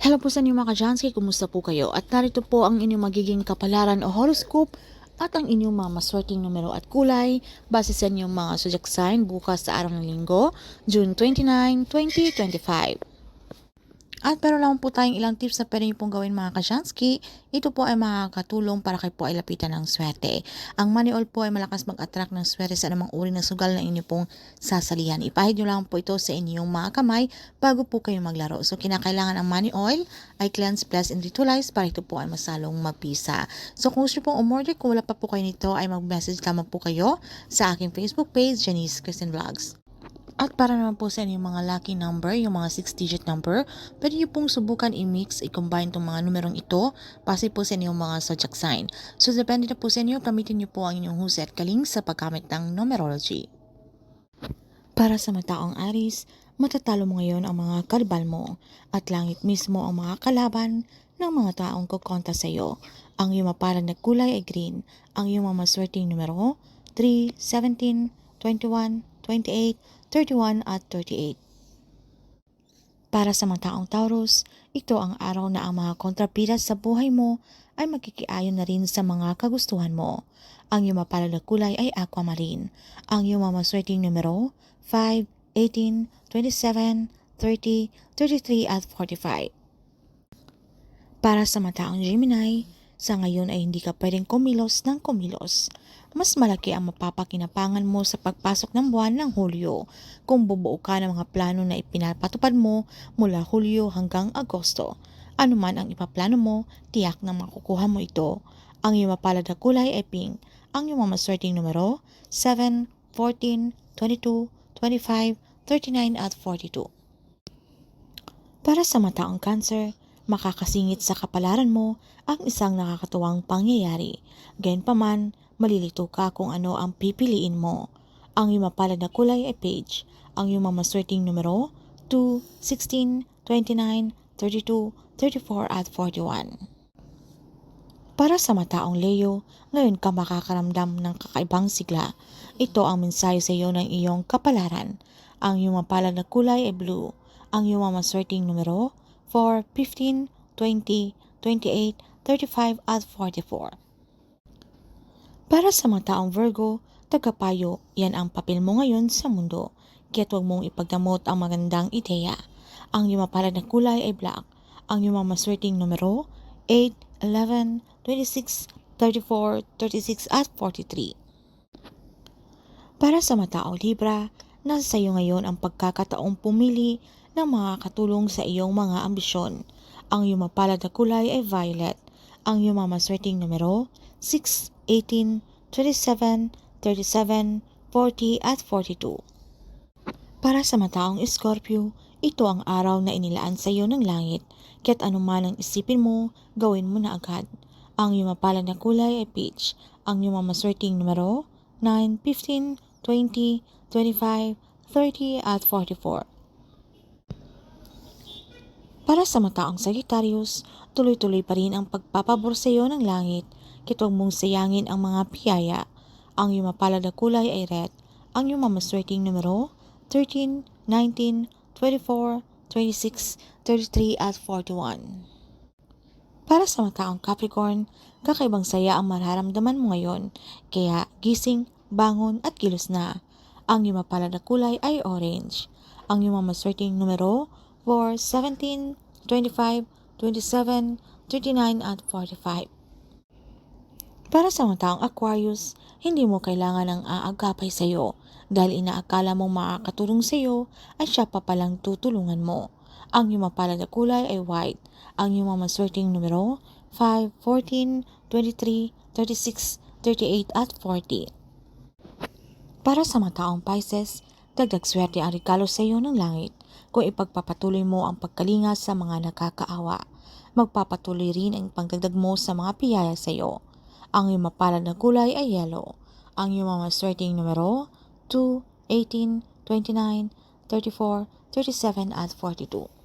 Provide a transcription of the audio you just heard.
Hello po sa inyo mga kajansky, kumusta po kayo? At narito po ang inyong magiging kapalaran o horoscope at ang inyong mga maswerteng numero at kulay base sa inyong mga zodiac sign bukas sa araw ng linggo, June 29, 2025. At pero lang po tayong ilang tips na pwede niyo pong gawin mga kajansky. Ito po ay makakatulong para kayo po ay lapitan ng swerte. Ang money oil po ay malakas mag-attract ng swerte sa anumang uri ng sugal na inyo pong sasalihan. Ipahid nyo lang po ito sa inyong mga kamay bago po kayo maglaro. So kinakailangan ang money oil ay cleanse, bless, and ritualize para ito po ay masalong magpisa. So kung gusto pong umorder, kung wala pa po kayo nito ay mag-message lamang po kayo sa aking Facebook page, Janice Christian Vlogs. At para naman po sa inyong mga lucky number, yung mga 6-digit number, pwede nyo pong subukan i-mix, i-combine itong mga numerong ito, base po sa inyong mga zodiac sign. So depende na po sa inyo, gamitin nyo po ang inyong husay at kaling sa paggamit ng numerology. Para sa mataong Aris, matatalo mo ngayon ang mga kalbal mo at langit mismo ang mga kalaban ng mga taong kukonta sa iyo. Ang iyong mapalag na kulay ay green. Ang iyong mga maswerteng numero 3, 17, 21, 28, 31 at 38. Para sa mga taong Taurus, ito ang araw na ang mga kontrapida sa buhay mo ay magkikiayon na rin sa mga kagustuhan mo. Ang iyong kulay ay aquamarine. Ang iyong mga maswerteng numero 5, 18, 27, 30, 33 at 45. Para sa mga taong Gemini, sa ngayon ay hindi ka pwedeng kumilos ng kumilos. Mas malaki ang mapapakinapangan mo sa pagpasok ng buwan ng Hulyo kung bubuo ka ng mga plano na ipinapatupad mo mula Hulyo hanggang Agosto. Ano man ang ipaplano mo, tiyak na makukuha mo ito. Ang iyong mapalad na kulay ay pink. Ang iyong mga maswerteng numero 7, 14, 22, 25, 39 at 42. Para sa mataong cancer, makakasingit sa kapalaran mo ang isang nakakatuwang pangyayari. Gayunpaman, malilito ka kung ano ang pipiliin mo. Ang iyong mapalad na kulay ay page. Ang iyong mga maswerteng numero 2, 16, 29, 32, 34 at 41. Para sa mataong Leo, ngayon ka makakaramdam ng kakaibang sigla. Ito ang mensahe sa iyo ng iyong kapalaran. Ang iyong mapalad na kulay ay blue. Ang iyong mga maswerteng numero 4, 15, 20, 28, 35 at 44. Para sa mga taong Virgo, tagapayo, yan ang papel mo ngayon sa mundo. Kaya't huwag mong ipagdamot ang magandang ideya. Ang iyong mapalad na kulay ay black. Ang iyong mga maswerteng numero 8, 11, 26, 34, 36 at 43. Para sa mataong Libra, nasa sa iyo ngayon ang pagkakataong pumili ng mga katulong sa iyong mga ambisyon. Ang iyong mapalad na kulay ay violet. Ang iyong mga maswerteng numero 6, 18, 27, 37, 40 at 42. Para sa mataong Scorpio, ito ang araw na inilaan sa iyo ng langit. Kaya't anuman ang isipin mo, gawin mo na agad. Ang iyong mapalad na kulay ay peach. Ang iyong mga maswerteng numero 9, 15, 20, 25, 30 at 44. Para sa mataong Sagittarius, tuloy-tuloy pa rin ang pagpapabor sa iyo ng langit. Kitwag mong sayangin ang mga piyaya. Ang iyong mapalad na kulay ay red. Ang iyong mamaswerteng numero 13, 19, 24, 26, 33 at 41. Para sa mataong Capricorn, kakaibang saya ang mararamdaman mo ngayon. Kaya gising, bangon at kilos na. Ang iyong mapalad na kulay ay orange. Ang iyong mamaswerteng numero 4, 17, 25, 27, 39 at 45. Para sa mga taong Aquarius, hindi mo kailangan ng aagapay sa iyo dahil inaakala mong makakatulong sa iyo at siya pa palang tutulungan mo. Ang iyong mapalad na kulay ay white. Ang iyong mga maswerteng numero 5, 14, 23, 36, 38 at 40. Para sa mga taong Pisces, dagdag swerte ang regalo sa iyo ng langit kung ipagpapatuloy mo ang pagkalinga sa mga nakakaawa. Magpapatuloy rin ang pagdagdag mo sa mga piyaya sa iyo. Ang iyong mapalad na kulay ay yellow. Ang iyong mga swerteng numero 2, 18, 29, 34, 37 at 42.